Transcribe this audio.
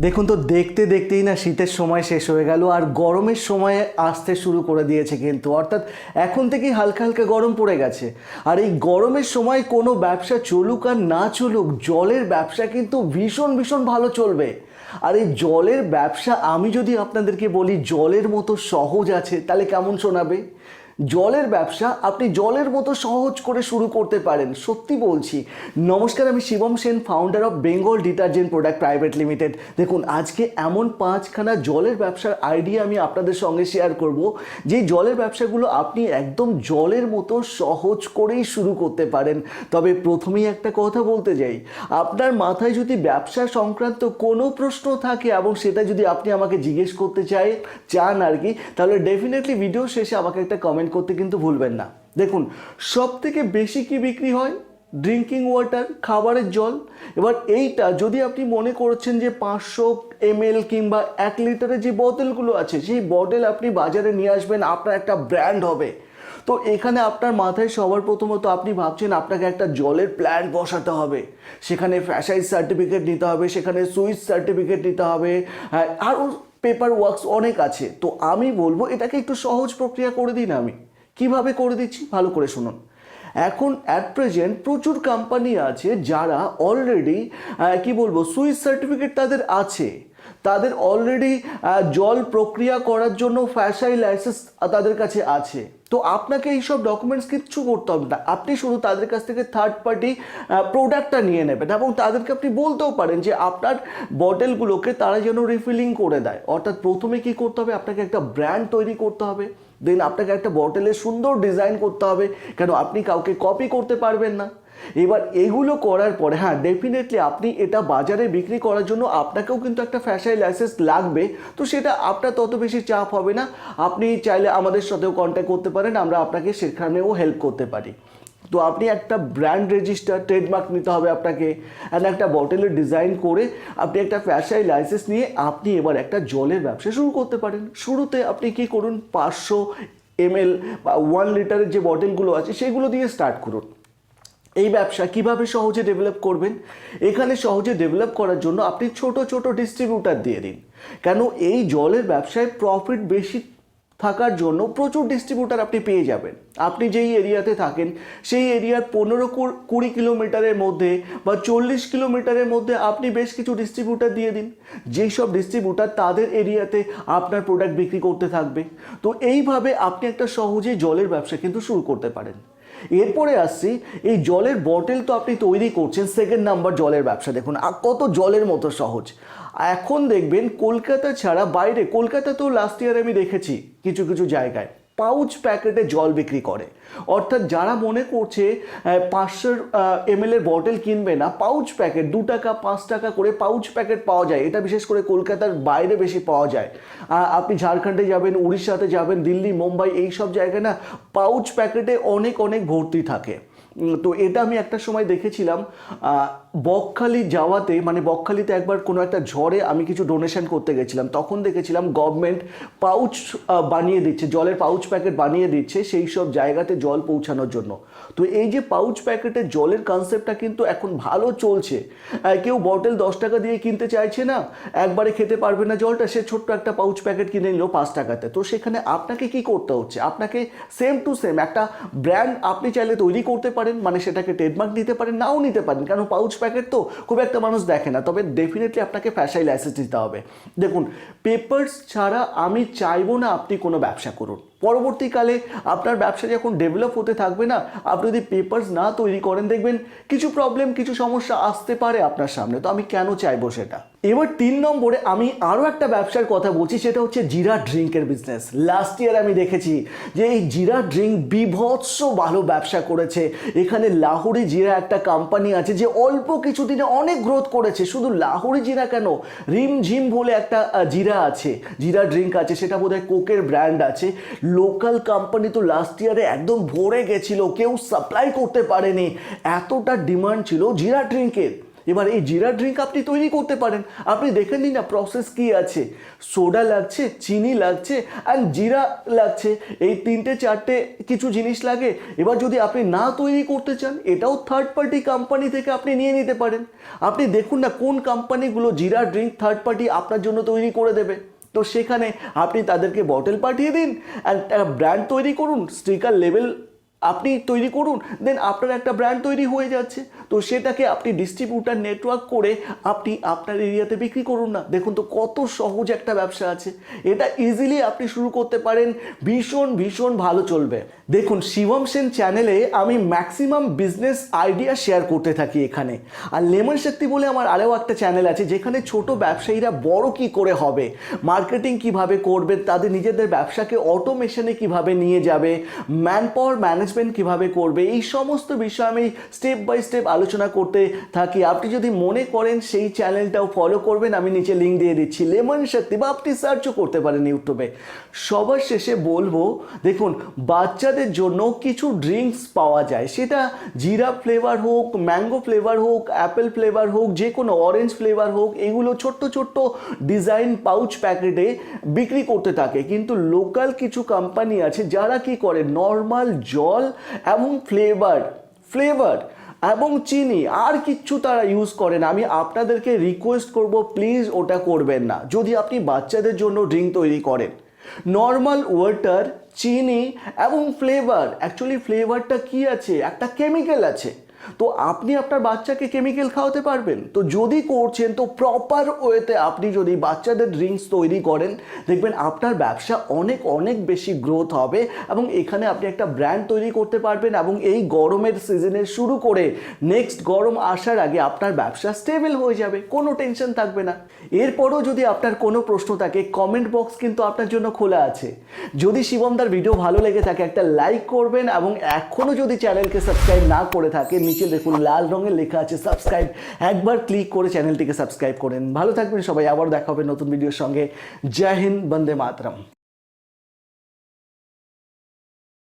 দেখুন তো, দেখতে দেখতেই না শীতের সময় শেষ হয়ে গেল আর গরমের সময় আসতে শুরু করে দিয়েছে কিন্তু। অর্থাৎ এখন থেকেই হালকা হালকা গরম পড়ে গেছে। আর এই গরমের সময় কোনো ব্যবসা চলুক আর না চলুক, জলের ব্যবসা কিন্তু ভীষণ ভীষণ ভালো চলবে। আর এই জলের ব্যবসা আমি যদি আপনাদেরকে বলি, জলের মতো সহজ আছে, তাহলে কেমন শোনাবে? জলের ব্যবসা আপনি জলের মতো সহজ করে শুরু করতে পারেন। সত্যি বলছি। নমস্কার, আমি Shivam Sen founder of Bengal detergent product private limited দেখুন, আজকে এমন পাঁচখানা জলের ব্যবসার আইডিয়া আমি আপনাদের সঙ্গে শেয়ার করব, যে জলের ব্যবসাগুলো আপনি একদম জলের মতো সহজ করেই শুরু করতে পারেন। তবে প্রথমেই একটা কথা বলতে যাই আপনার মাথায় যদি ব্যবসা সংক্রান্ত কোনো প্রশ্ন থাকে এবং সেটা যদি আপনি আমাকে জিজ্ঞেস করতে চাই, চান আর কি, তাহলে ডেফিনেটলি ভিডিও শেষে আমাকে একটা কমেন্ট করতে কিন্তু ভুলবেন না। দেখুন সব থেকে বেশি কি বিক্রি হয়? ড্রিঙ্কিং ওয়াটার খাবারের জল। এবার এইটা যদি আপনি মনে করছেন যে পাঁচশো এমএল কিংবা এক লিটারের যে বোতলগুলো আছে সেই বটল আপনি বাজারে নিয়ে আসবেন আপনার একটা ব্র্যান্ড হবে। তো এখানে আপনার মাথায় সবার প্রথমত আপনি ভাবছেন আপনাকে একটা জলের প্ল্যান্ট বসাতে হবে। সেখানে ফ্যাসাইজ সার্টিফিকেট নিতে হবে সেখানে সুইচ সার্টিফিকেট নিতে হবে হ্যাঁ, আরও পেপার ওয়ার্কস অনেক আছে, তো আমি বলব এটাকে একটু সহজ প্রক্রিয়া করে দিন আমি। কীভাবে করে দিচ্ছি? ভালো করে শুনুন। এখন অ্যাট প্রেজেন্ট প্রচুর কোম্পানি আছে যারা অলরেডি কি বলব, সুইচ সার্টিফিকেট তাদের আছে। তাদের অলরেডি জল প্রক্রিয়া করার জন্য ফ্যাসাই লাইসেন্স তাদের কাছে আছে। তো আপনাকে এইসব ডকুমেন্টস কিচ্ছু করতে হবে না। আপনি শুধু তাদের কাছ থেকে থার্ড পার্টি প্রোডাক্টটা নিয়ে নেবেন এবং তাদেরকে আপনি বলতেও পারেন যে আপনার বটেলগুলোকে তারা যেন রিফিলিং করে দেয়। অর্থাৎ প্রথমে কি করতে হবে? আপনাকে একটা ব্র্যান্ড তৈরি করতে হবে। দেন আপনাকে একটা বটেলের সুন্দর ডিজাইন করতে হবে। কেন? আপনি কাউকে কপি করতে পারবেন না। এবার এগুলো করার পরে হ্যাঁ ডেফিনেটলি আপনি এটা বাজারে বিক্রি করার জন্য আপনাকেও কিন্তু একটা ফ্যাশাই লাইসেন্স লাগবে। তো সেটা আপনার তত বেশি চাপ হবে না। আপনি চাইলে আমাদের সাথেও কন্ট্যাক্ট করতে পারেন, আমরা আপনাকে সেখানেও হেল্প করতে পারি। তো আপনি একটা ব্র্যান্ড রেজিস্টার ট্রেডমার্ক নিতে হবে আপনাকে অ্যান্ড একটা বটলের ডিজাইন করে আপনি একটা ফ্যাশাই লাইসেন্স নিয়ে আপনি এবার একটা জলের ব্যবসা শুরু করতে পারেন। শুরুতে আপনি কি করুন, পাঁচশো এমএল বা ওয়ান লিটারের যে বটলগুলো আছে, সেগুলো দিয়ে স্টার্ট করুন। এই ব্যবসা কীভাবে সহজে ডেভেলপ করবেন? এখানে সহজে ডেভেলপ করার জন্য আপনি ছোট ছোট ডিস্ট্রিবিউটার দিয়ে দিন। কেন? এই জলের ব্যবসায় প্রফিট বেশি থাকার জন্য প্রচুর ডিস্ট্রিবিউটার আপনি পেয়ে যাবেন। আপনি যেই এরিয়াতে থাকেন, সেই এরিয়ার পনেরো কুড়ি কিলোমিটারের মধ্যে বা চল্লিশ কিলোমিটারের মধ্যে আপনি বেশ কিছু ডিস্ট্রিবিউটার দিয়ে দিন। যেই সব ডিস্ট্রিবিউটার তাদের এরিয়াতে আপনার প্রোডাক্ট বিক্রি করতে থাকবে। তো এইভাবে আপনি একটা সহজে জলের ব্যবসা কিন্তু শুরু করতে পারেন। এরপরে আসছি, এই জলের বটেল তো আপনি তৈরি করছেন সেকেন্ড নাম্বার জলের ব্যবসা। দেখুন কত জলের মতো সহজ। এখন দেখবেন, কলকাতা ছাড়া বাইরে কলকাতাতেও লাস্ট ইয়ার আমি দেখেছি কিছু কিছু জায়গায়। পাউচ প্যাকেটে জল বিক্রি করে। অর্থাৎ যারা মনে করছে পাঁচশো এম এর বটল কিনবে না পাউচ প্যাকেট দু টাকা, পাঁচ টাকা করে পাউচ প্যাকেট পাওয়া যায়। এটা বিশেষ করে কলকাতার বাইরে বেশি পাওয়া যায়। আপনি ঝাড়খণ্ডে যাবেন, উড়িষ্যাতে যাবেন, দিল্লি, মুম্বাই এই সব জায়গায় না পাউচ প্যাকেটে অনেক অনেক ভর্তি থাকে। তো এটা আমি একটা সময় দেখেছিলাম। বকখালি যাওয়াতে মানে বকখালিতে একবার কোনো একটা ঝড়ে আমি কিছু ডোনেশন করতে গেছিলাম, তখন দেখেছিলাম গভর্নমেন্ট পাউচ বানিয়ে দিচ্ছে, জলের পাউচ প্যাকেট বানিয়ে দিচ্ছে সেই সব জায়গাতে জল পৌঁছানোর জন্য। তো এই যে পাউচ প্যাকেটে জলের কনসেপ্টটা কিন্তু এখন ভালো চলছে। কেউ বটল দশ টাকা দিয়ে কিনতে চাইছে না, একবারে খেতে পারবে না জলটা, সে ছোট্ট একটা পাউচ প্যাকেট কিনে নিল পাঁচ টাকাতে। তো সেখানে আপনাকে কি করতে হচ্ছে? আপনাকে সেম টু সেম একটা ব্র্যান্ড আপনি চাইলে তৈরি করতে পারেন মানে সেটাকে ট্রেডমার্ক নিতে পারেন, নাও নিতে পারেন কারণ পাউচ প্যাকেট তো খুব একটা মানুষ দেখে না, তবে ডেফিনেটলি আপনাকে ফ্যাশাই লাইসেন্স দিতে হবে। দেখুন পেপার্স ছাড়া আমি চাইব না আপনি কোনো ব্যবসা করুন। পরবর্তীকালে আপনার ব্যবসা যখন ডেভেলপ হতে থাকবে না, আপনি যদি পেপার্স না তৈরি করেন, দেখবেন কিছু প্রবলেম কিছু সমস্যা আসতে পারে আপনার সামনে। তো আমি কেন চাইব সেটা? এবার তিন নম্বরে আমি আরও একটা ব্যবসার কথা বলছি, সেটা হচ্ছে জিরা ড্রিঙ্কের বিজনেস লাস্ট ইয়ার আমি দেখেছি যে এই জিরা ড্রিঙ্ক বিভৎস ভালো ব্যবসা করেছে। এখানে লাহোরি জিরা একটা কোম্পানি আছে যে অল্প কিছুদিনে অনেক গ্রোথ করেছে। শুধু লাহোরি জিরা কেন? রিম ঝিম বলে একটা জিরা আছে, জিরা ড্রিঙ্ক আছে, সেটা বোধহয় কোকের ব্র্যান্ড আছে। লোকাল কোম্পানি তো লাস্ট ইয়ারে একদম ভরে গেছিল, কেউ সাপ্লাই করতে পারেনি। এতটা ডিমান্ড ছিল জিরা ড্রিঙ্কের এবার এই জিরা ড্রিঙ্ক আপনি তৈরি করতে পারেন। আপনি দেখে নিন না প্রসেস কি আছে। সোডা লাগছে, চিনি লাগছে অ্যান্ড জিরা লাগছে। এই তিনটে, চারটে কিছু জিনিস লাগে। এবার যদি আপনি না তৈরি করতে চান, এটাও থার্ড পার্টি কোম্পানি থেকে আপনি নিয়ে নিতে পারেন। আপনি দেখুন না কোন কোম্পানিগুলো জিরা ড্রিঙ্ক থার্ড পার্টি আপনার জন্য তৈরি করে দেবে। তো সেখানে আপনি তাদেরকে বটল পাঠিয়ে দিন অ্যান্ড ব্র্যান্ড তৈরি করুন স্টিকার লেভেল আপনি তৈরি করুন দেন আপনার একটা ব্র্যান্ড তৈরি হয়ে যাচ্ছে। তো সেটাকে আপনি ডিস্ট্রিবিউটার নেটওয়ার্ক করে আপনি আপনার এরিয়াতে বিক্রি করুন না। দেখুন তো কত সহজ একটা ব্যবসা আছে। এটা ইজিলি আপনি শুরু করতে পারেন, ভীষণ ভীষণ ভালো চলবে। দেখুন, শিবম সেন চ্যানেলে আমি ম্যাক্সিমাম বিজনেস আইডিয়া শেয়ার করতে থাকি এখানে। আর লেমন শক্তি বলে আমার আরও একটা চ্যানেল আছে, যেখানে ছোট ব্যবসায়ীরা বড় কি করে হবে মার্কেটিং কীভাবে করবে, তাদের নিজেদের ব্যবসাকে অটোমেশনে কীভাবে নিয়ে যাবে ম্যান পাওয়ার ম্যানেজমেন্ট কীভাবে করবে, এই সমস্ত বিষয় আমি স্টেপ বাই স্টেপ আলোচনা করতে থাকি। আপনি যদি মনে করেন সেই চ্যানেলটাও ফলো করবেন, আমি নিচে লিঙ্ক দিয়ে দিচ্ছি। লেমন শক্তি বা আপনি সার্চও করতে পারেন ইউটিউবে। সবার শেষে বলব, দেখুন, বাচ্চাদের জন্য কিছু ড্রিঙ্কস পাওয়া যায়। সেটা জিরা ফ্লেভার হোক ম্যাঙ্গো ফ্লেভার হোক অ্যাপেল ফ্লেভার হোক যে কোনো অরেঞ্জ ফ্লেভার হোক, এগুলো ছোট্ট ছোট্ট ডিজাইন পাউচ প্যাকেটে বিক্রি করতে থাকে। কিন্তু লোকাল কিছু কোম্পানি আছে, যারা কি করে? নর্মাল জল এবং ফ্লেভার ফ্লেভার এবং চিনি, আর কিচ্ছু তারা ইউজ করে না। আমি আপনাদেরকে রিকোয়েস্ট করব প্লিজ ওটা করবেন না। যদি আপনি বাচ্চাদের জন্য ড্রিঙ্ক তৈরি করেন। নর্মাল ওয়াটার চিনি এবং ফ্লেভার অ্যাকচুয়ালি ফ্লেভারটা কি আছে? একটা কেমিক্যাল আছে। তো আপনি আপনার বাচ্চাকে কেমিক্যাল খাওয়াতে পারবেন। তো যদি করছেন, তো প্রপার ওয়েতে আপনি যদি বাচ্চাদের ড্রিঙ্কস তৈরি করেন, দেখবেন আপনার ব্যবসা অনেক অনেক বেশি গ্রোথ হবে এবং এখানে আপনি একটা ব্র্যান্ড তৈরি করতে পারবেন এবং এই গরমের সিজনে শুরু করে নেক্সট গরম আসার আগে আপনার ব্যবসা স্টেবল হয়ে যাবে, কোনো টেনশন থাকবে না। এরপরও যদি আপনার কোনো প্রশ্ন থাকে কমেন্ট বক্স কিন্তু আপনার জন্য খোলা আছে। যদি শিবমদার ভিডিও ভালো লেগে থাকে, একটা লাইক করবেন এবং এখনও যদি চ্যানেলকে সাবস্ক্রাইব না করে থাকে নিচে দেখুন লাল রঙের লেখা আছে সাবস্ক্রাইব একবার ক্লিক করে চ্যানেলটিকে সাবস্ক্রাইব করেন। ভালো থাকবেন সবাই, আবার দেখা হবে নতুন ভিডিওর সঙ্গে। জয় হিন্দ, বন্দে মাতরম।